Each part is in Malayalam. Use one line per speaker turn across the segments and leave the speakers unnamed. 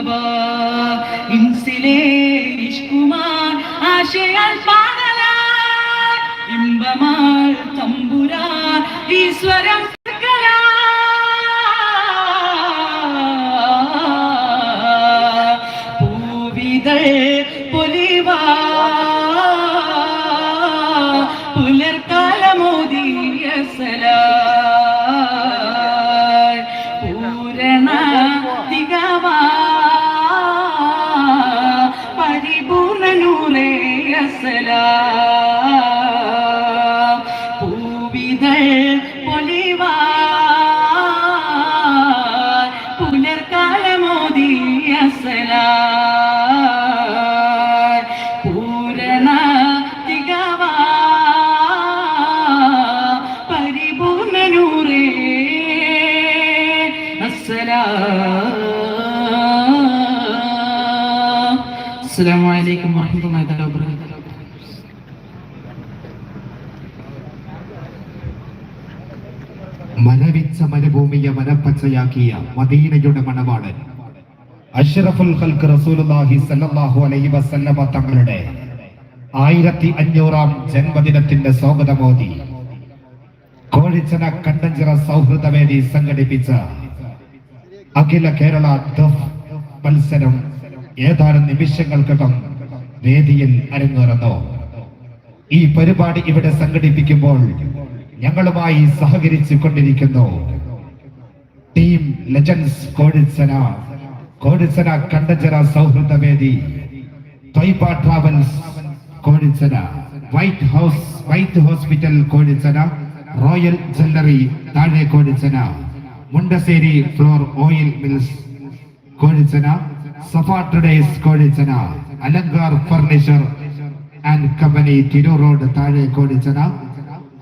മുസ്തഫ അലൈക്കും വറഹ്മത്തുള്ളാഹി തആല
വബറകാതുഹു മരുഭൂമിയെ മനപ്പച്ചയാക്കിയ മദീനയുടെ മണവാളൻ. അഷ്റഫുൽ ഖൽഖ് റസൂലുള്ളാഹി സല്ലല്ലാഹു അലൈഹി വസല്ലമ തങ്ങളുടെ ആയിരത്തി അഞ്ഞൂറാം ജന്മദിനത്തിന്റെ സ്വാഗതമോദി കോഴിച്ചന കണ്ടഞ്ചിറ സൗഹൃദവേദി സംഘടിപ്പിച്ച അഖില കേരള മത്സരം ഏതാനും നിമിഷങ്ങൾക്കകം വേദിയിൽ അരങ്ങേറുന്നു. ഈ പരിപാടി ഇവിടെ സംഘടിപ്പിക്കുമ്പോൾ ഞങ്ങളുമായി സഹകരിച്ചു കൊണ്ടിരിക്കുന്നു. Team legends Kozhisana Kozhichena Kandanchira സൗഹൃദവേദി Thwaiba travels Kozhisana white house white hospital Kozhisana royal jewellery താഴെ Kozhisana Mundassery flour oil mills Kozhichena. Safa today's Kozhichena. Alankar furniture and company Tirur road താഴെ കോഴിച്ചന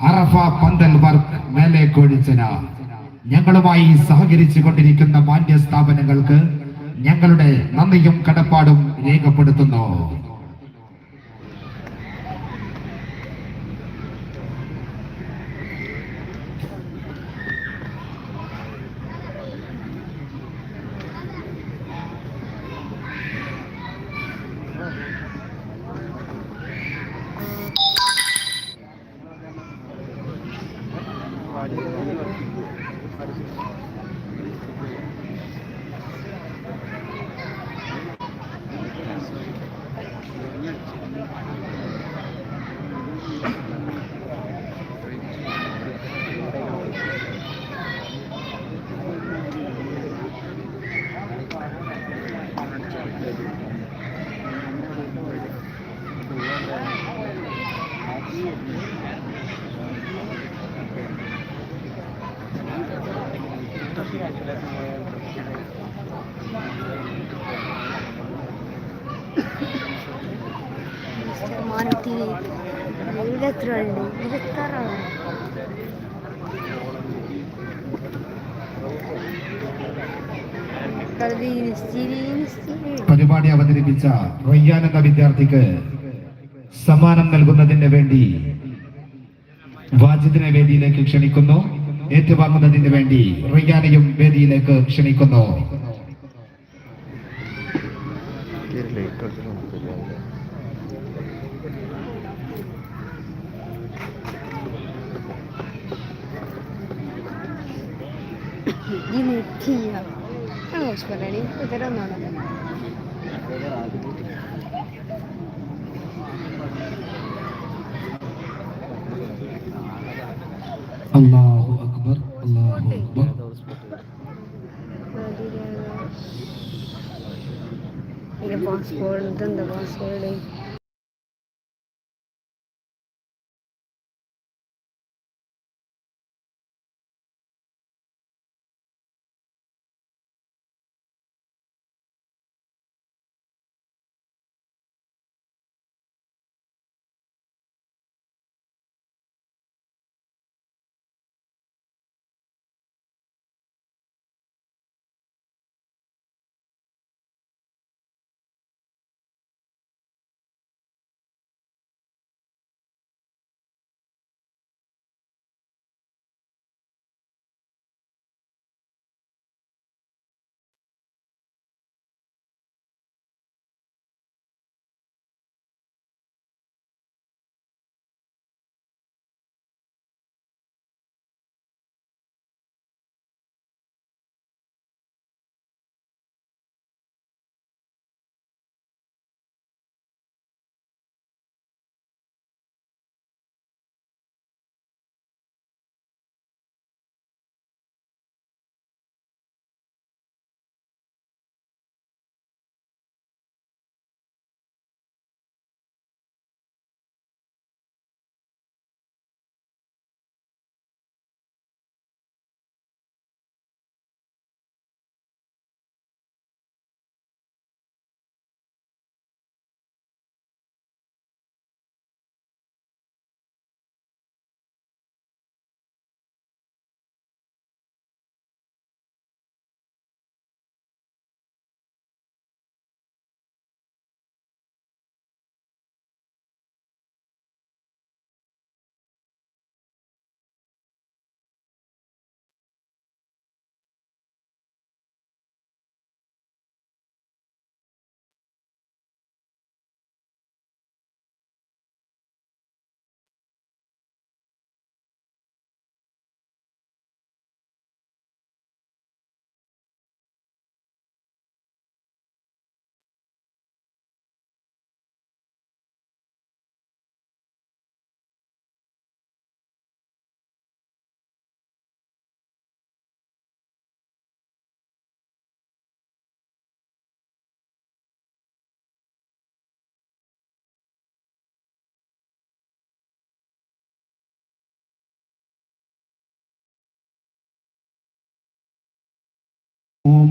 അറഫ പന്തൽ വർക്ക് മേലെ കോഴിച്ചന ഞങ്ങളുമായി സഹകരിച്ചു കൊണ്ടിരിക്കുന്ന മാന്യ സ്ഥാപനങ്ങൾക്ക് ഞങ്ങളുടെ നന്ദിയും കടപ്പാടും രേഖപ്പെടുത്തുന്നു.
മാരുതി ഇരുപത്തി രണ്ട് ഇരുപത്താറാണ്
പരിപാടി അവതരിപ്പിച്ച റയ്യാൻ എന്ന വിദ്യാർത്ഥിക്ക് സമ്മാനം നൽകുന്നതിന് വേണ്ടി വാജിദിനെ വേദിയിലേക്ക് ക്ഷണിക്കുന്നു. ഏറ്റുവാങ്ങുന്നതിന് വേണ്ടി റിയാനയും വേദിയിലേക്ക് ക്ഷണിക്കുന്നു.
Dimittia. Non lo so, Reni,
അല്ലാഹു അക്ബർ അല്ലാഹു അക്ബർ
Il passport, dove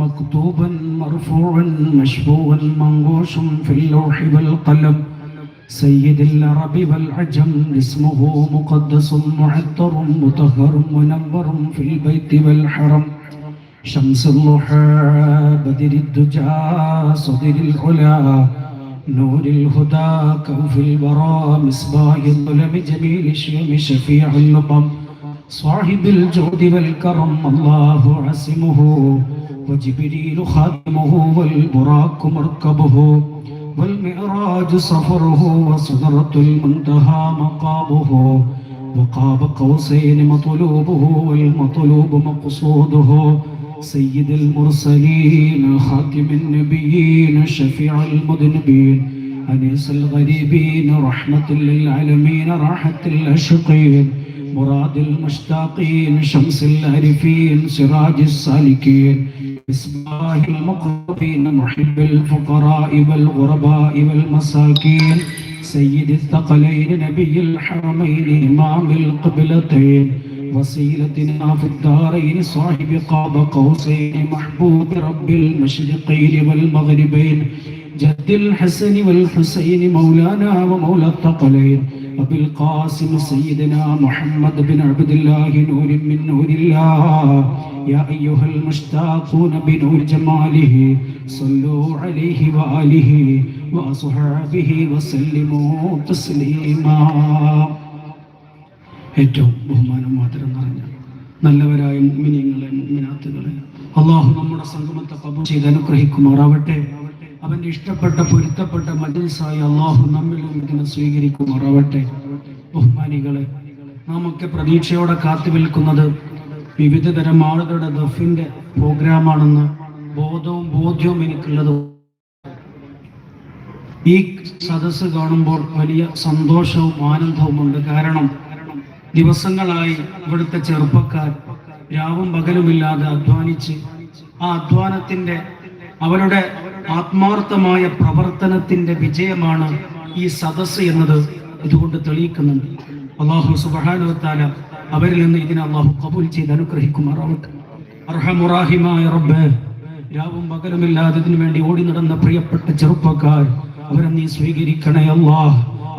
مكتوبا مرفوعا مشفوعا منقوش في اللوح والقلم. سيد العرب والعجم اسمه مقدس معطر مطهر منور في البيت والحرم. شمس الضحى بدر الدجى صدر العلا. نور الهدى كوف البراء مصباح الظلم جميل الشيم شفيع اللطم صاحب الجود والكرم الله عاصمه. وجبريل خادمه والبراق مركبه والمعراج سفره وصدرة المنتهى مقامه وقاب قوسين مطلوبه والمطلوب مقصوده سيد المرسلين خاتم النبيين شفيع المذنبين أنيس الغريبين رحمة للعالمين راحة الأشقين مراد المشتاقين شمس العارفين سراج السالكين مصباح المقربين محب الفقراء والغرباء والمساكين. سيد الثقلين نبي الحرمين إمام القبلتين. وسيلتنا في الدارين صاحب قاب قوسين محبوب رب المشرقين والمغربين. جد الحسن والحسين مولانا ومولى الثقلين. أبي القاسم سيدنا محمد بن عبد الله نور من نور الله يا أيها المشتاقون بنور جماله صلوا عليه وآله وأصحابه وسلموا تسليما ഏറ്റവും ബഹുമാനം മാത്രം നിറഞ്ഞ നല്ലവരായ മുഅ്മിനീങ്ങളെ മുഅ്മിനാത്തുകളെ അള്ളാഹു നമ്മുടെ സംഗമത്തെ കബൂൽ ചെയ്ത് അനുഗ്രഹിക്കുമാറാവട്ടെ അവന്റെ ഇഷ്ടപ്പെട്ട പൊരുത്തപ്പെട്ട മജിൽസായി അള്ളാഹു നമ്മിലും ഇതിനെ സ്വീകരിക്കുമാറാവട്ടെ. ബഹുമാനികളെ നാം ഒക്കെ പ്രതീക്ഷയോടെ കാത്തു നിൽക്കുന്നത് വിവിധ തരം ആളുകളുടെ ദഫിന്റെ പ്രോഗ്രാമാണെന്ന് ബോധവും ബോധ്യവും എനിക്കുള്ളത്. ഈ സദസ്സ് കാണുമ്പോൾ വലിയ സന്തോഷവും ആനന്ദവുമുണ്ട്. കാരണം ദിവസങ്ങളായി ഇവിടുത്തെ ചെറുപ്പക്കാർ രാവും പകലുമില്ലാതെ അധ്വാനിച്ച് ആ അധ്വാനത്തിന്റെ അവരുടെ ആത്മാർത്ഥമായ പ്രവർത്തനത്തിന്റെ വിജയമാണ് ഈ സദസ് എന്നത് ഇതുകൊണ്ട് തെളിയിക്കുന്നുണ്ട്. അള്ളാഹു സുബാനുവത്താല അവരിൽ നിന്ന് ഇതിനെ അള്ളാഹു കബൂൽ ചെയ്ത് അനുഗ്രഹിക്കുമാറാവട്ടെ. രാവും പകലുമില്ലാതെ ഇതിനു വേണ്ടി ഓടി നടന്ന പ്രിയപ്പെട്ട ചെറുപ്പക്കാർ അവരെ നീ സ്വീകരിക്കണേ അല്ലാ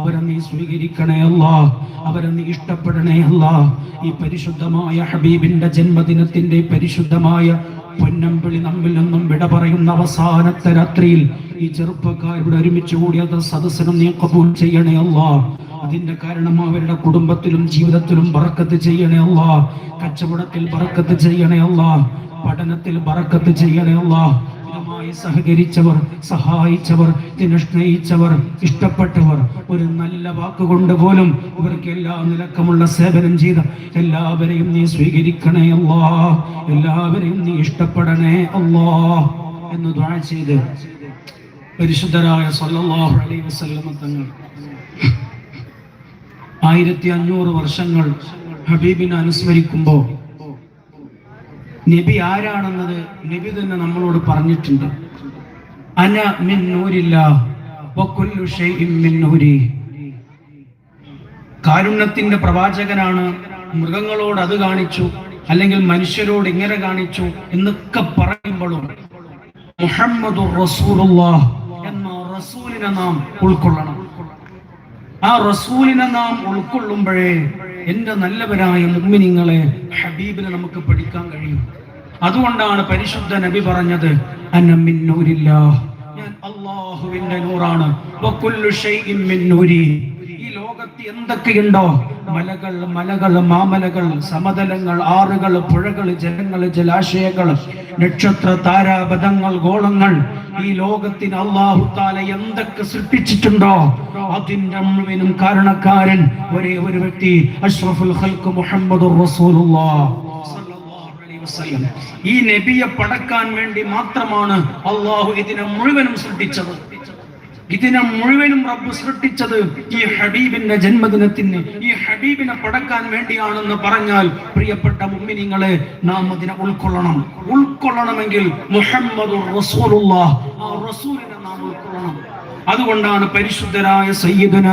അവരെ നീ സ്വീകരിക്കണേ അല്ലാ അവരെ നീ ഇഷ്ടപ്പെടണേ അല്ലാ. ഈ പരിശുദ്ധമായ ഹബീബിന്റെ ജന്മദിനത്തിന്റെ പരിശുദ്ധമായ പൊന്നമ്പിളി നമ്മിൽ നിന്നും വിട പറയുന്ന അവസാനത്തെ രാത്രിയിൽ ഈ ചെറുപ്പക്കാരുടെ ഒരുമിച്ച് കൂടിയത് സദസ്സിനും നീ കബൂൽ ചെയ്യണേ അല്ല. അതിന്റെ കാരണം അവരുടെ കുടുംബത്തിലും ജീവിതത്തിലും ബറക്കത്ത് ചെയ്യണേ അല്ല. കച്ചവടത്തിൽ ബറക്കത്ത് ചെയ്യണേ അല്ല. പഠനത്തിൽ ബറക്കത്ത് ചെയ്യണേ അല്ലാ. ഇതുമായി സഹകരിച്ചവർ സഹായിച്ചവർ തിനഷ്ണയിച്ചവർ ഇഷ്ടപ്പെട്ടവർ ഒരു നല്ല വാക്കുകൊണ്ട് പോലും ഇവർക്ക് എല്ലാ നിലക്കമുള്ള സേവനം ചെയ്ത എല്ലാവരെയും നീ സ്വീകരിക്കണേ അല്ലാ. എല്ലാവരെയും നീ ഇഷ്ടപ്പെടണേ അല്ലാ എന്ന് ദ്വാ ചെയ്ത് പരിശുദ്ധരായ സല്ലല്ലാഹു അലൈഹി വസല്ലമ തങ്ങൾ ആയിരത്തി അഞ്ഞൂറ് വർഷങ്ങൾ ഹബീബിനെ അനുസ്മരിക്കുമ്പോൾ നബി ആരാണെന്നത് നബി തന്നെ നമ്മളോട് പറഞ്ഞിട്ടുണ്ട്. അന മിൻ കാരുണ്യത്തിന്റെ പ്രവാചകനാണ് മൃഗങ്ങളോട് അത് കാണിച്ചു അല്ലെങ്കിൽ മനുഷ്യരോട് ഇങ്ങനെ കാണിച്ചു എന്നൊക്കെ പറയുമ്പോഴും മുഹമ്മദ് എന്ന റസൂലിനെ നാം ഉൾക്കൊള്ളണം. ആ റസൂലിനെ നാം ഉൾക്കൊള്ളുമ്പോഴേ എന്റെ നല്ലവരായ മുമ്മിനിങ്ങളെ ഹബീബിനെ നമുക്ക് പഠിക്കാൻ കഴിയും. അതുകൊണ്ടാണ് പരിശുദ്ധ നബി പറഞ്ഞത് അന്നമിന്നൂരില്ല ഞാൻ അള്ളാഹുവിന്റെ നൂറാണ്. ഈ ലോകത്ത് എന്തൊക്കെയുണ്ടോ? മലകൾ മലകൾ മാമലകൾ സമതലങ്ങൾ ആറുകൾ പുഴകൾ ജലങ്ങൾ ജലാശയങ്ങൾ നക്ഷത്ര താരാപഥങ്ങൾ ഗോളങ്ങൾ. ഈ ലോകത്തിന് അള്ളാഹു താല എന്തൊക്കെ സൃഷ്ടിച്ചിട്ടുണ്ടോ? അതിന്റെ മുഴുവനും കാരണക്കാരൻ ഒരേ ഒരു വ്യക്തി അഷ്റഫുൽ ഖൽക്ക് മുഹമ്മദ്. ഈ നബിയെ പടക്കാൻ വേണ്ടി മാത്രമാണ് അള്ളാഹു ഇതിനെ മുഴുവനും സൃഷ്ടിച്ചത്. ഇതിനെ മുഴുവനും റബ്ബ് സൃഷ്ടിച്ചത് ഈ ഹബീബിന്റെ ജന്മദിനത്തിന് ഈ ഹബീബിനെ പടക്കാൻ വേണ്ടിയാണെന്ന് പറഞ്ഞാൽ പ്രിയപ്പെട്ട മുമ്മിനിങ്ങളെ നാം അതിനെ ഉൾക്കൊള്ളണം. ഉൾക്കൊള്ളണമെങ്കിൽ മുഹമ്മദ് റസൂലിനെ നാം ഉൾക്കൊള്ളണം. അതുകൊണ്ടാണ് പരിശുദ്ധരായ സയ്യിദുന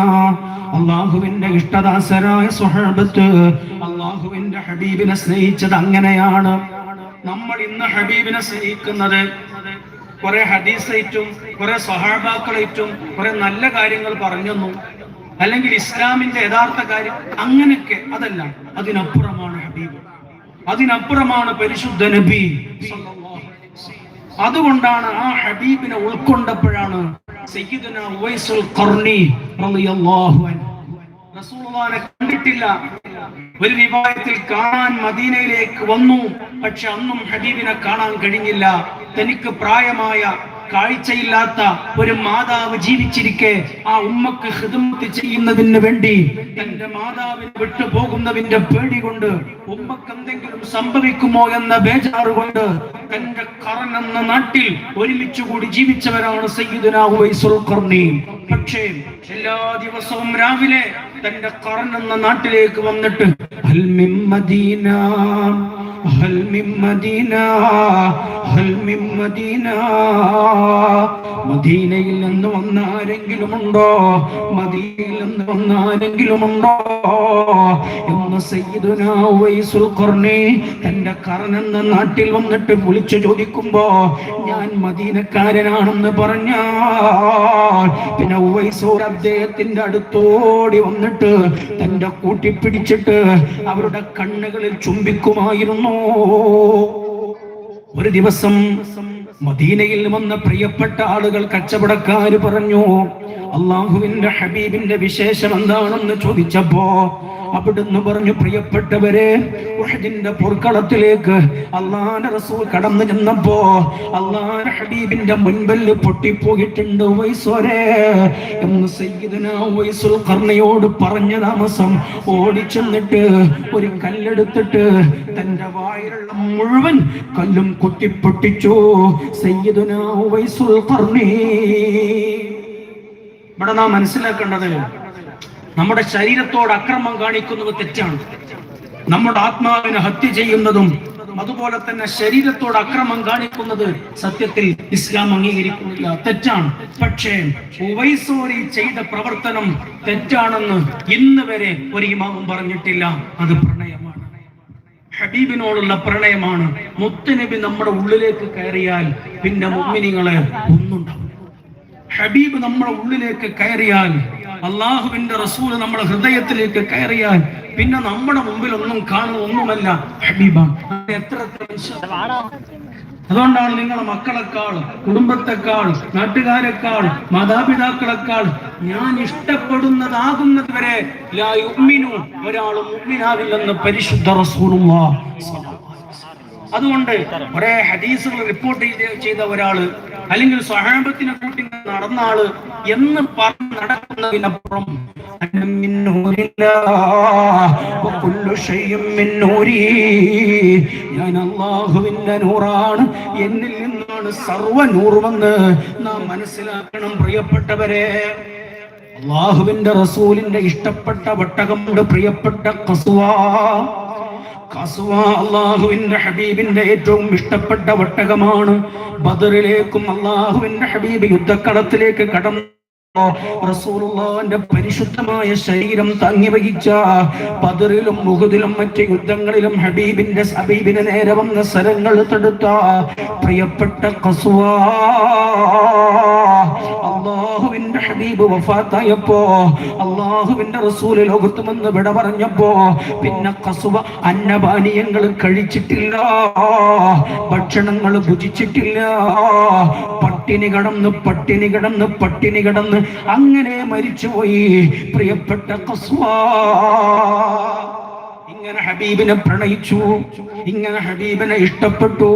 അള്ളാഹുവിന്റെ ഇഷ്ടദാസരായ സുഹബത്ത് അള്ളാഹുവിന്റെ ഹബീബിനെ സ്നേഹിച്ചത് അങ്ങനെയാണ്. നമ്മൾ ഇന്ന് ഹബീബിനെ സ്നേഹിക്കുന്നത്. കുറെ ഹദീസേറ്റും കുറെ സഹാബാക്കളേറ്റും കുറെ നല്ല കാര്യങ്ങൾ പറഞ്ഞെന്നും. അല്ലെങ്കിൽ ഇസ്ലാമിന്റെ യഥാർത്ഥ കാര്യം അങ്ങനെയൊക്കെ അതല്ല. അതിനപ്പുറമാണ് ഹബീബ്. അതിനപ്പുറമാണ് പരിശുദ്ധ നബി. അതുകൊണ്ടാണ് ആ ഹബീബിനെ ഉൾക്കൊണ്ടപ്പോഴാണ് സയ്യിദുന ഉവൈസുൽ കണ്ടിട്ടില്ല. ഒരു വിവാഹത്തിൽ കാണാൻ മദീനയിലേക്ക് വന്നു. പക്ഷെ അന്നും ഹബീബിനെ കാണാൻ കഴിഞ്ഞില്ല. തനിക്ക് പ്രായമായ കാഴ്ചയില്ലാത്ത ഒരു മാതാവ് ജീവിച്ചിരിക്കെ ആ ഉമ്മക്ക് ഹൃദമത്ത് ചെയ്യുന്നതിന് വേണ്ടി തന്റെ മാതാവിന് വിട്ടുപോകുന്നതിന്റെ പേടി കൊണ്ട് ഉമ്മക്ക് എന്തെങ്കിലും സംഭവിക്കുമോ എന്ന ബേജാറ് കൊണ്ട് തന്റെ കറൻ എന്ന നാട്ടിൽ ഒരുമിച്ചുകൂടി ജീവിച്ചവരാണ് സയ്യിദുന ഉവൈസുൽ ഖർണി പക്ഷേ എല്ലാ ദിവസവും രാവിലെ തന്റെ കറൻ എന്ന നാട്ടിലേക്ക് വന്നിട്ട് മദീന ഹൽ മിൻ മദീന മദീന മദീനയിൽ നിന്ന് വന്നാരെങ്കിലും ഉണ്ടോ? മദീനയിൽ നിന്ന് ഉണ്ടോ? എന്ന് സയ്യിദുനാ ഉവൈസുൽ ഖർണി തന്റെ കറൻ നാട്ടിൽ വന്നിട്ട് വിളിച്ചു ചോദിക്കുമ്പോ ഞാൻ മദീനക്കാരനാണെന്ന് പറഞ്ഞാൽ പിന്നെ ഉവൈസൂർ അദ്ദേഹത്തിന്റെ അടുത്തോടി വന്നിട്ട് തന്റെ കൂട്ടിപ്പിടിച്ചിട്ട് അവരുടെ കണ്ണുകളിൽ ചുംബിക്കുമായിരുന്നു. ഒരു ദിവസം മദീനയിൽ വന്ന പ്രിയപ്പെട്ട ആളുകൾ കച്ചവടക്കാര് പറഞ്ഞു അള്ളാഹുവിന്റെ ഹബീബിന്റെ വിശേഷം എന്താണെന്ന് ചോദിച്ചപ്പോ അവിടുന്ന് പറഞ്ഞു പ്രിയപ്പെട്ടവരെ ഉഹദിന്റെ പൊർക്കളത്തിലേക്ക് അള്ളാന്റെ റസൂൽ കടന്നു ചെന്നപ്പോ അള്ളാന്റെ ഹബീബിന്റെ മുൻപല്ല് പൊട്ടിപ്പോയിട്ടുണ്ട് വൈസോരെ എന്ന് സയ്യിദന വൈസുൽ കർണയോട് പറഞ്ഞ താമസം ഓടിച്ചെന്നിട്ട് ഒരു കല്ലെടുത്തിട്ട് തന്റെ വായിലുള്ള മുഴുവൻ കല്ലും കുത്തിപ്പൊട്ടിച്ചു. സയ്യിദുനാ വൈസുൽ കർണി ഇവിടെ നാം മനസ്സിലാക്കേണ്ടത് നമ്മുടെ ശരീരത്തോട് അക്രമം കാണിക്കുന്നത് തെറ്റാണ്. നമ്മുടെ ആത്മാവിനെ ഹത്യ ചെയ്യുന്നതും അതുപോലെ തന്നെ ശരീരത്തോട് അക്രമം കാണിക്കുന്നത് സത്യത്തിൽ ഇസ്ലാം അംഗീകരിക്കുന്നില്ല. തെറ്റാണ്. പക്ഷേ ഉവൈസോറി ചെയ്ത പ്രവർത്തനം തെറ്റാണെന്ന് ഇന്ന് വരെ ഒരു ഇമാവും പറഞ്ഞിട്ടില്ല. അത് പ്രണയമാണ്. ഹബീബിനോടുള്ള പ്രണയമാണ്. മുത്തനബി നമ്മുടെ ഉള്ളിലേക്ക് കയറിയാൽ പിന്നെ മുമ്മിനികളെ ഒന്നുണ്ടാവും ഹബീബ് നമ്മുടെ ഉള്ളിലേക്ക് കയറിയാൽ അള്ളാഹുവിന്റെ റസൂൽ നമ്മുടെ ഹൃദയത്തിലേക്ക് കയറിയാൽ പിന്നെ നമ്മുടെ മുമ്പിൽ ഒന്നും കാണുന്ന ഒന്നുമല്ല ഹബീബാണ്. എത്ര അതുകൊണ്ടാണ് നിങ്ങളെ മക്കളെക്കാൾ കുടുംബത്തെക്കാൾ നാട്ടുകാരെക്കാൾ മാതാപിതാക്കളെക്കാൾ ഞാൻ ഇഷ്ടപ്പെടുന്നതാകുന്നത് വരെ ഒരാളും മുഅ്മിനാവില്ലെന്ന് പരിശുദ്ധ സ്വല്ലല്ലാഹു അതുകൊണ്ട് കുറെ ഹദീസുകൾ റിപ്പോർട്ട് ചെയ്ത ഒരാൾ അല്ലെങ്കിൽ സ്വഹാബത്തിനെ കൂട്ടി നടന്ന ആൾ എന്ന് പറഞ്ഞ് നടക്കുന്നതിനപ്പുറം നൂറാണ്. എന്നിൽ നിന്നാണ് സർവ നൂറുമെന്ന് നാം മനസ്സിലാക്കണം പ്രിയപ്പെട്ടവരെ. അള്ളാഹുവിന്റെ റസൂലിന്റെ ഇഷ്ടപ്പെട്ട വട്ടകമുണ്ട് പ്രിയപ്പെട്ട കസുവാ കസുവ അള്ളാഹുവിന്റെ ഹബീബിന്റെ ഏറ്റവും ഇഷ്ടപ്പെട്ട വട്ടകമാണ് ബദറിലേക്കും അള്ളാഹുവിന്റെ ഹബീബ് യുദ്ധക്കളത്തിലേക്ക് കടന്നു. റസൂലുള്ളാഹിന്റെ പരിശുദ്ധമായ ശരീരം താങ്ങി വഹിച്ച ബദറിലും മുഹദിലും മറ്റ് യുദ്ധങ്ങളിലും ഹബീബിന്റെ ഹബീബിന് നേരെ വന്ന സ്ഥലങ്ങൾ തടുത്ത പ്രിയപ്പെട്ട കസുവ അള്ളാഹുവിന്റെ ഹബീബ് വഫാത്തായപ്പോ അള്ളാഹുവിന്റെ റസൂൽ ലോകത്തുമെന്ന് വിട പറഞ്ഞപ്പോ പിന്നെ കസുവ അന്നപാനീയങ്ങൾ കഴിച്ചിട്ടില്ല ഭക്ഷണങ്ങൾ ഭുജിച്ചിട്ടില്ല പട്ടിണി കടന്ന് പട്ടിണി കടന്ന് പട്ടിണി കടന്ന് അങ്ങനെ മരിച്ചുപോയി. പ്രിയപ്പെട്ട കസുവ ഇങ്ങനെ ഹബീബിനെ പ്രണയിച്ചു. ഇങ്ങനെ ഹബീബിനെ ഇഷ്ടപ്പെട്ടു.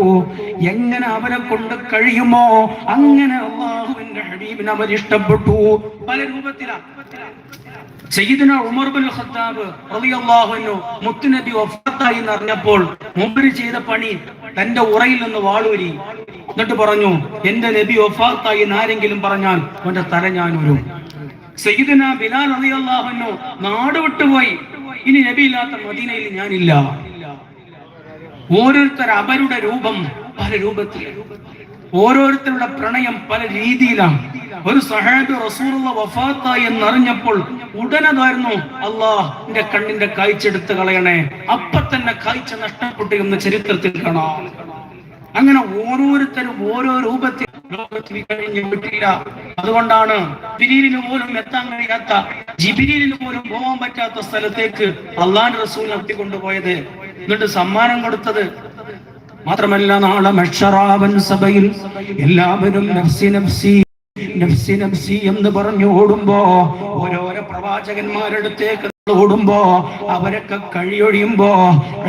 എങ്ങനെ അവനെ കൊണ്ട് കഴിയുമോ അങ്ങനെ അള്ളാഹുവിന്റെ ഹബീബിനെ അവർ ഇഷ്ടപ്പെട്ടു. പല രൂപത്തിലാണ് സയ്യിദിന ഉമർ ബിൻ ഖത്താബ് റളിയല്ലാഹു മുത്തുനബി വഫാത്തായി എന്ന് അറിഞ്ഞപ്പോൾ ചെയ്ത പണി തന്റെ ഉറയിൽ നിന്ന് വാളൂരി. എന്നിട്ട് പറഞ്ഞു എന്റെ നബി വഫാത്തായി എന്നാരെങ്കിലും പറഞ്ഞാൽ അവന്റെ തല ഞാൻ ഉരും സയ്യിദിന ബിലാൽ റളിയല്ലാഹു നാട് വിട്ടുപോയി. ഇനി നബി ഇല്ലാത്ത മദീനയിൽ ഞാനില്ല. ഓരോരുത്തർ അവരുടെ രൂപം പല രൂപത്തിൽ ഓരോരുത്തരുടെ പ്രണയം പല രീതിയിലാണ്. ഒരു സഹാബി റസൂറുള്ള വഫാത്ത എന്നറിഞ്ഞപ്പോൾ ഉടനതായിരുന്നു അള്ളാഹ് എന്റെ കണ്ണിന്റെ കാഴ്ച എടുത്ത് കളയണേ. അപ്പൊ തന്നെ കാഴ്ച നഷ്ടപ്പെട്ടു എന്ന ചരിത്രത്തിൽ കാണാം. അങ്ങനെ ഓരോരുത്തരും ഓരോ രൂപത്തിൽ ലോകത്തിൽ കഴിഞ്ഞു വിട്ടില്ല അതുകൊണ്ടാണ് ജിബിരിലിന് പോലും എത്താൻ കഴിയാത്ത ജിബിരിലിന് പോലും പോകാൻ പറ്റാത്ത സ്ഥലത്തേക്ക് അള്ളാൻ റസൂൽ നടത്തിക്കൊണ്ടുപോയത്. എന്നിട്ട് സമ്മാനം കൊടുത്തത് മാത്രമല്ല നാളെ മഷറാവൻ സഭയിൽ എല്ലാവരും നഫ്സി നഫ്സി നഫ്സി നഫ്സി എന്ന് പറഞ്ഞു ഓടുമ്പോ ഓരോരോ പ്രവാചകന്മാരടുത്തേക്ക് ഓടുമ്പോ അവരൊക്കെ കഴിയൊഴിയുമ്പോ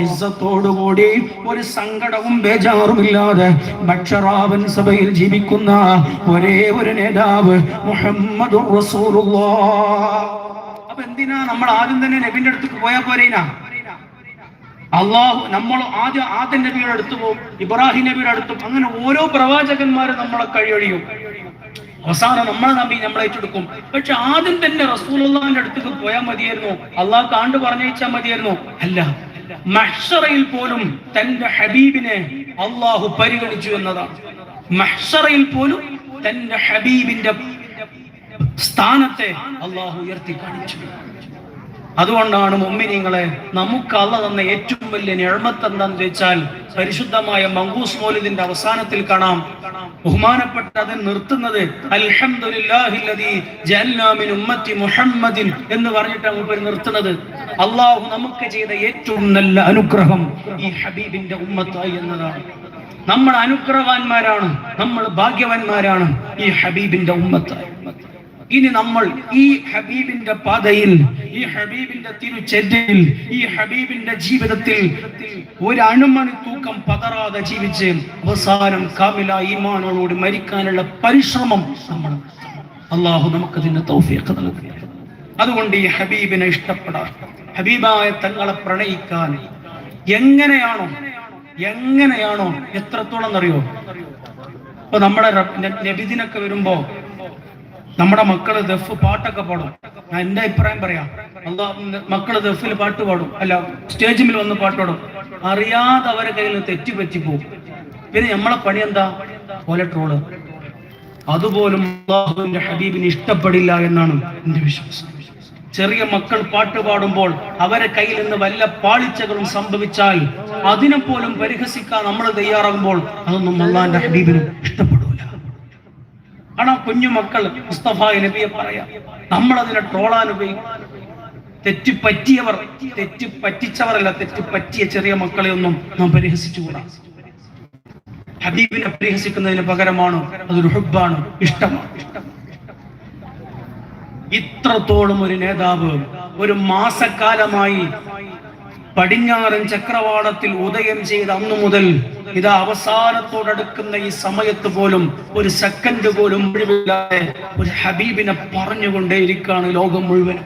ഇസ്സത്തോടുകൂടി ഒരു സങ്കടവും ബേജാറുമില്ലാതെ ബക്ഷറാവൻ സഭയിൽ ജീവിക്കുന്ന ഒരേ ഒരു നേതാവ് മുഹമ്മദ് അപ്പൊ എന്തിനാ നമ്മൾ ആദ്യം തന്നെ നബിന്റെ അടുത്ത് പോയാ പോരേനാ? അള്ളാഹു നമ്മൾ ആദ്യം ആദ്യം നബിയുടെ അടുത്ത് പോകും ഇബ്രാഹിം നബിയുടെ അടുത്തും അങ്ങനെ ഓരോ പ്രവാചകന്മാരും നമ്മളെ കഴിയൊഴിയും. അവസാനം നമ്മളെ നമ്പി നമ്മളെ ഏറ്റെടുക്കും. പക്ഷെ ആദ്യം തന്നെ റസൂലുള്ളാഹിന്റെ അടുത്തേക്ക് പോയാൽ മതിയായിരുന്നു. അള്ളാഹ് കാണ്ട് പറഞ്ഞയച്ചാൽ മതിയായിരുന്നു. അല്ല മഹ്സറയിൽ പോലും തന്റെ ഹബീബിനെ അള്ളാഹു പരിഗണിച്ചു എന്നതാണ്. മഹ്സറയിൽ പോലും തന്റെ ഹബീബിന്റെ സ്ഥാനത്തെ അള്ളാഹു ഉയർത്തി കാണിച്ചു. അതുകൊണ്ടാണ് മുമ്മിനിങ്ങളെ നമുക്ക് അല്ല തന്ന ഏറ്റവും വലിയ ഞഴമത്ത് എന്താന്ന് ചോദിച്ചാൽ പരിശുദ്ധമായ മങ്കൂസ് മോലിദിന്റെ അവസാനത്തിൽ കാണാം. ബഹുമാനപ്പെട്ട അത് നിർത്തുന്നത് മുഹമ്മദിൻ എന്ന് പറഞ്ഞിട്ടാണ് മൂപ്പർ നിർത്തുന്നത്. അള്ളാഹു നമുക്ക് ചെയ്ത ഏറ്റവും നല്ല അനുഗ്രഹം ഈ ഹബീബിന്റെ ഉമ്മത്തായി എന്നതാണ്. നമ്മൾ അനുഗ്രഹവാന്മാരാണ് നമ്മൾ ഭാഗ്യവാന്മാരാണ് ഈ ഹബീബിന്റെ ഉമ്മത്തായി. ഇനി നമ്മൾ ഈ ഹബീബിന്റെ പാതയിൽ ഈ ഹബീബിന്റെ തിരുചെറ്റയിൽ ഈ ഹബീബിന്റെ ജീവിതത്തിൽ ഒരു അണുമണി തൂക്കം പതറാതെ ജീവിച്ച് അവസാനം കാമില ഈമാനോടുകൂടി മരിക്കാനുള്ള പരിശ്രമം നമ്മൾ അള്ളാഹു നമുക്കതിന്റെ തൗഫീഖ് നൽകുക അതുകൊണ്ട് ഈ ഹബീബിനെ ഇഷ്ടപ്പെടാൻ ഹബീബായ തങ്ങളെ പ്രണയിക്കാൻ എങ്ങനെയാണോ എങ്ങനെയാണോ എത്രത്തോളം അറിയോ ഇപ്പൊ നമ്മുടെ നബിദിനൊക്കെ വരുമ്പോ നമ്മുടെ മക്കൾ ദഫ് പാട്ടൊക്കെ പാടും. ഞാൻ എന്റെ അഭിപ്രായം പറയാം. അള്ളാ മക്കൾ ദഫിൽ പാട്ട് പാടും. അല്ല സ്റ്റേജിൽ വന്ന് പാട്ട് പാടും. അറിയാതെ അവരെ കയ്യിൽ തെറ്റി പോകും പിന്നെ നമ്മളെ പണി എന്താ? പോലെ ട്രോൾ. അതുപോലും ഹബീബിന് ഇഷ്ടപ്പെടില്ല എന്നാണ് എന്റെ വിശ്വാസം. ചെറിയ മക്കൾ പാട്ട് പാടുമ്പോൾ അവരെ കയ്യിൽ നിന്ന് വല്ല പാളിച്ചകളും സംഭവിച്ചാൽ അതിനെപ്പോലും പരിഹസിക്കാൻ നമ്മൾ തയ്യാറാകുമ്പോൾ അതൊന്നും അള്ളാന്റെ ഹബീബിന് ഇഷ്ടപ്പെടില്ല. ആണ് കുഞ്ഞു മക്കൾ മുസ്തഫ നബിയെ പറയാം. നമ്മൾ അതിനെ ട്രോളാൻ ഉപയോഗിക്കും. പറ്റിച്ചവരല്ല തെറ്റ് പറ്റിയ ചെറിയ മക്കളെ ഒന്നും നാം പരിഹസിച്ചുകൂടാ. ഹബീബിനെ പരിഹസിക്കുന്നതിന് പകരമാണ് അതൊരു ഹുബാണ് ഇഷ്ടമാണ്. ഇത്രത്തോളം ഒരു നേതാവ് ഒരു മാസക്കാലമായി പടിഞ്ഞാറൻ ചക്രവാളത്തിൽ ഉദയം ചെയ്ത അന്നു മുതൽ ഇതാ അവസാനത്തോടടുക്കുന്ന ഈ സമയത്ത് പോലും ഒരു സെക്കൻഡ് പോലും ഒഴിവില്ലാതെ ഒരു ഹബീബിനെ പറഞ്ഞുകൊണ്ടേയിരിക്കുകയാണ് ലോകം മുഴുവൻ.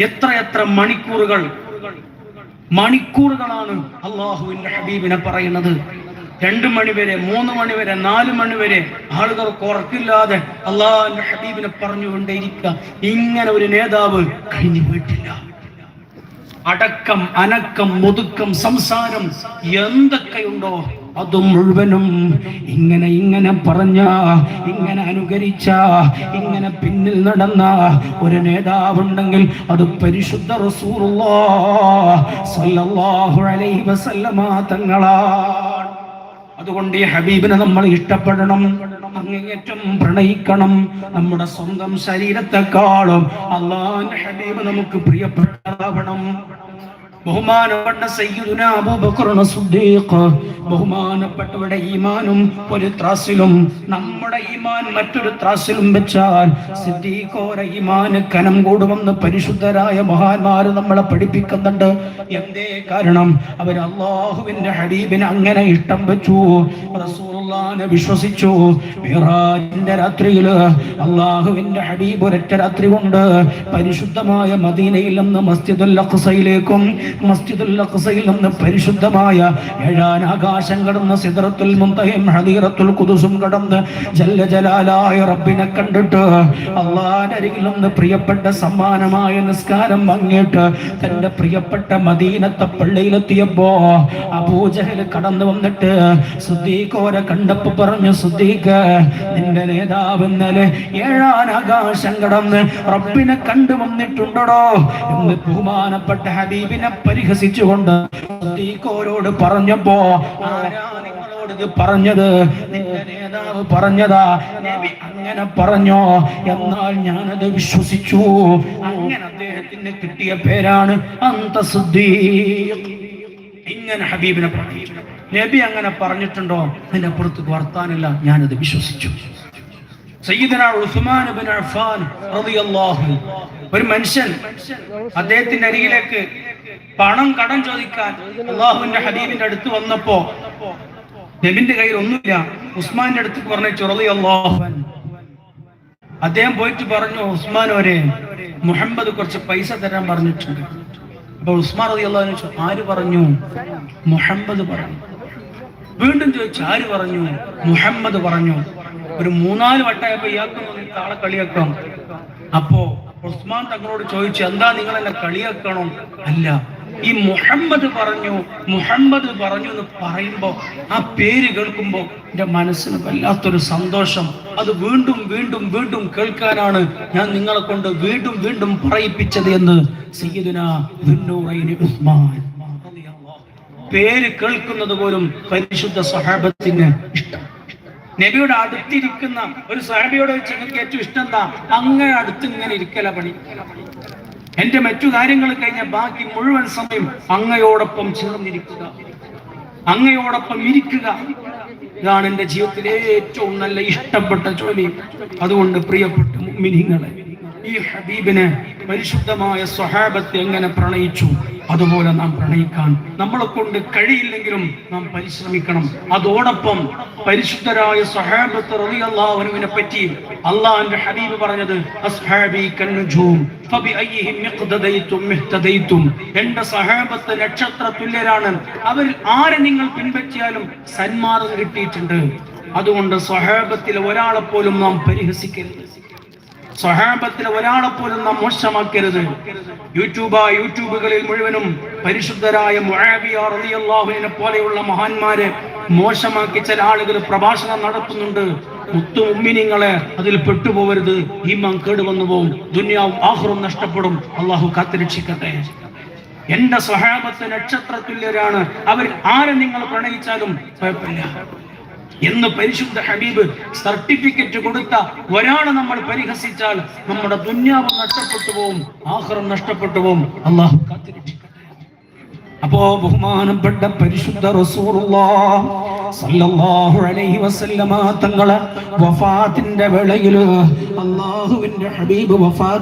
എത്ര എത്ര മണിക്കൂറുകൾ മണിക്കൂറുകളാണ് അള്ളാഹുവിന്റെ ഹബീബിനെ പറയുന്നത്. രണ്ടു മണിവരെ മൂന്ന് മണിവരെ നാല് മണിവരെ ആളുകൾക്ക് ഉറക്കില്ലാതെ അള്ളാഹുവിന്റെ ഹബീബിനെ പറഞ്ഞുകൊണ്ടേയിരിക്കുക ഇങ്ങനെ ഒരു നേതാവ് കഴിഞ്ഞു പോയിട്ടില്ല. അടക്കം അനക്കം മുതുക്കം സംസാരം എന്തൊക്കെയുണ്ടോ അത് മുഴുവനും ഇങ്ങനെ ഇങ്ങനെ പറഞ്ഞ ഇങ്ങനെ അനുകരിച്ച ഇങ്ങനെ പിന്നിൽ നടന്ന ഒരു നേതാവുണ്ടെങ്കിൽ അത് പരിശുദ്ധ റസൂറുള്ള തങ്ങളാ. അതുകൊണ്ട് ഈ ഹബീബിനെ നമ്മൾ ഇഷ്ടപ്പെടണം. അങ്ങേയറ്റം പ്രണയിക്കണം. നമ്മുടെ സ്വന്തം ശരീരത്തെക്കാളും അള്ളാഹ് ഹബീബ് നമുക്ക് പ്രിയപ്പെട്ടതാവണം. ബഹുമാനപ്പെട്ട സയ്യിദുന അബൂബക്കർ സിദ്ദീഖ് ബഹുമാനപ്പെട്ടവരുടെ ഈമാനും ഒരു ത്രാസിലും നമ്മുടെ ഈമാൻ മറ്റൊരു ത്രാസിലും വെച്ചാൽ സിദ്ദീഖോര ഈമാന് കനം കൂടുമെന്ന് പരിശുദ്ധരായ മഹാന്മാർ നമ്മളെ പഠിപ്പിക്കുന്നുണ്ട്. എന്തേ കാരണം? അവർ അള്ളാഹുവിന്റെ ഹരീബിന് അങ്ങനെ ഇഷ്ടം വെച്ചു. റസൂലുള്ളാഹിനെ വിശ്വസിച്ചു. മിറാജിന്റെ രാത്രിയിൽ അള്ളാഹുവിന്റെ ഹബീബ് ഒരൊറ്റ രാത്രി കൊണ്ട് പരിശുദ്ധമായ മദീനയിൽ നിന്ന് മസ്ജിദുൽ അഖ്സയിലേക്കും മസ്ജിദുൽ അഖ്സയിൽ നിന്ന് പരിശുദ്ധമായ ഏഴാൻ ആകാശം കടന്ന് സിദ്റത്തുൽ മുന്തയും ഹദീറത്തുൽ ഖുദുസും കടന്ന് ജല്ല ജലാലായ റബ്ബിനെ കണ്ടിട്ട് അള്ളാഹനരികിൽ നിന്ന് പ്രിയപ്പെട്ട സമ്മാനമായ നിസ്കാരം വാങ്ങിയിട്ട് തന്റെ പ്രിയപ്പെട്ട മദീനത്തെ പള്ളിയിലെത്തിയപ്പോ അബൂജഹൽ കടന്നു വന്നിട്ട് സുദ്ദീഖോരെ കണ്ടപ്പോ പറഞ്ഞു സുദ്ദീഖ് നിന്റെ നേതാവ് ഇന്നലെ ഏഴാൻ ആകാശം കടന്ന് റബ്ബിനെ കണ്ടു വന്നിട്ടുണ്ടോ എന്ന് ബഹുമാനപ്പെട്ട ഹബീബിനെ പരിഹസിച്ചുകൊണ്ട് സുദ്ദീഖോരോട് പറഞ്ഞപ്പോ നിങ്ങളോട് പറഞ്ഞത്? നിന്റെ നേതാവ് പറഞ്ഞതാ നബി അങ്ങനെ പറഞ്ഞോ? എന്നാൽ ഞാനത് വിശ്വസിച്ചു. അങ്ങനെ അദ്ദേഹത്തിന് കിട്ടിയ പേരാണ് അന്ത ഇങ്ങനെ ഹബീബിനെ നബി അങ്ങനെ പറഞ്ഞിട്ടുണ്ടോ? അതിന്റെ അപ്പുറത്ത് വർത്താനില്ല. ഞാനത് വിശ്വസിച്ചു. ഒരു മനുഷ്യൻ അദ്ദേഹത്തിന്റെ അരികിലേക്ക് പണം കടം ചോദിക്കാൻ അള്ളാഹുവിന്റെ ഹബീബിന്റെ അടുത്ത് വന്നപ്പോ നബിന്റെ കയ്യിൽ ഒന്നുമില്ല. ഉസ്മാന്റെ അടുത്ത് പറഞ്ഞു ചൊറലി അള്ളാഹു അദ്ദേഹം പോയിട്ട് പറഞ്ഞു ഉസ്മാൻ ഒരേ മുഹമ്മദ് കുറച്ച് പൈസ തരാൻ പറഞ്ഞിട്ടുണ്ട്. അപ്പൊ ഉസ്മാൻ റതി അള്ളാഹു ചോദിച്ചു ആര് പറഞ്ഞു? മുഹമ്മദ് പറഞ്ഞു. വീണ്ടും ചോദിച്ചു ആര് പറഞ്ഞു? മുഹമ്മദ് പറഞ്ഞു. ഒരു മൂന്നാൽ വട്ടമായപ്പോ ഇയാൾക്ക് താളെ കളിയാക്കാം അപ്പോ ഉസ്മാൻ തങ്ങളോട് ചോദിച്ചു എന്താ നിങ്ങൾ എന്നെ കളിയാക്കണം? അല്ല ഈ മുഹമ്മദ് പറഞ്ഞു മുഹമ്മദ് പറഞ്ഞു എന്ന് പറയുമ്പോൾ ആ പേര് കേൾക്കുമ്പോൾ എന്റെ മനസ്സിന് വല്ലാത്തൊരു സന്തോഷം. അത് വീണ്ടും വീണ്ടും വീണ്ടും കേൾക്കാനാണ് ഞാൻ നിങ്ങളെ കൊണ്ട് വീണ്ടും വീണ്ടും പറയിപ്പിച്ചത് എന്ന് ഉസ്മാൻ. പേര് കേൾക്കുന്നത് പോലും പരിശുദ്ധ സഹാബത്തിന് ഇഷ്ടം. നബിയുടെ അടുത്തിരിക്കുന്ന ഒരു സഹബിയോട് വെച്ച് നിങ്ങൾക്ക് ഏറ്റവും ഇഷ്ടം എന്താ? അങ്ങനെ അടുത്ത് ഇങ്ങനെ ഇരിക്കല പണി. എന്റെ മറ്റു കാര്യങ്ങൾ കഴിഞ്ഞ ബാക്കി മുഴുവൻ സമയം അങ്ങയോടൊപ്പം ചേർന്നിരിക്കുക. അങ്ങയോടൊപ്പം ഇരിക്കുക. ഇതാണ് എന്റെ ജീവിതത്തിലെ ഏറ്റവും നല്ല ഇഷ്ടപ്പെട്ട ജോലി. അതുകൊണ്ട് പ്രിയപ്പെട്ട മിനിങ്ങളെ ഈ ഹബീബിനെ പരിശുദ്ധമായ സ്വഹാബത്തെ എങ്ങനെ പ്രണയിച്ചു? അതുപോലെ നാം പ്രണയിക്കാൻ നമ്മളെ കൊണ്ട് കഴിയില്ലെങ്കിലും നാം പരിശ്രമിക്കണം. അതോടൊപ്പം പരിശുദ്ധരായ സ്വഹാബത്ത് റളിയല്ലാഹുവിനെ പറ്റി അള്ളാഹിന്റെ ഹബീബ് പറഞ്ഞത് അസ്ഹാബി എന്റെ സഹാബത്ത് നക്ഷത്ര തുല്യരാണ് അവരിൽ ആരെ നിങ്ങൾ പിൻപറ്റിയാലും സന്മാർഗം കിട്ടിയിട്ടുണ്ട്. അതുകൊണ്ട് സഹാബത്തിലെ ഒരാളെ പോലും നാം പരിഹസിക്കരുത്. സ്വഹാബത്തിലെ ഒരാളെ പോലും നാം മോശമാക്കരുത്. യൂട്യൂബ യൂട്യൂബുകളിൽ മുഴുവനും പരിശുദ്ധരായ റളിയല്ലാഹുവിനെ പോലെയുള്ള മഹാന്മാരെ മോശമാക്കി ചില ആളുകൾ പ്രഭാഷണം നടത്തുന്നുണ്ട്. മുത്തു ഉമ്മിനിങ്ങളെ അതിൽ പെട്ടുപോകരുത് ഈമാൻ കേടുവന്നു പോകും ദുന്യാവും ആഹ്റും നഷ്ടപ്പെടും. അള്ളാഹു കാത്തിരക്ഷിക്കട്ടെ. എന്റെ സഹാബത്ത് നക്ഷത്ര തുല്യരാണ് അവർ ആരെ നിങ്ങൾ പ്രണയിച്ചാലും കുഴപ്പമില്ല. എന്ന് പരിശുദ്ധ ഹബീബ് സർട്ടിഫിക്കറ്റ് കൊടുത്ത ഒരാളെ നമ്മൾ പരിഹസിച്ചാൽ നമ്മുടെ ദുന്യാവ് നഷ്ടപ്പെട്ടു പോവും ആഹ്റം നഷ്ടപ്പെട്ടു പോവും. അള്ളാഹു അപ്പോ ബഹുമാനപ്പെട്ട പരിശുദ്ധ അലൈഹി വസല്ലമ തങ്ങളെ വഫാത്തിന്റെ വേളയിൽ അള്ളാഹുവിന്റെ ഹബീബ് വഫാത്ത്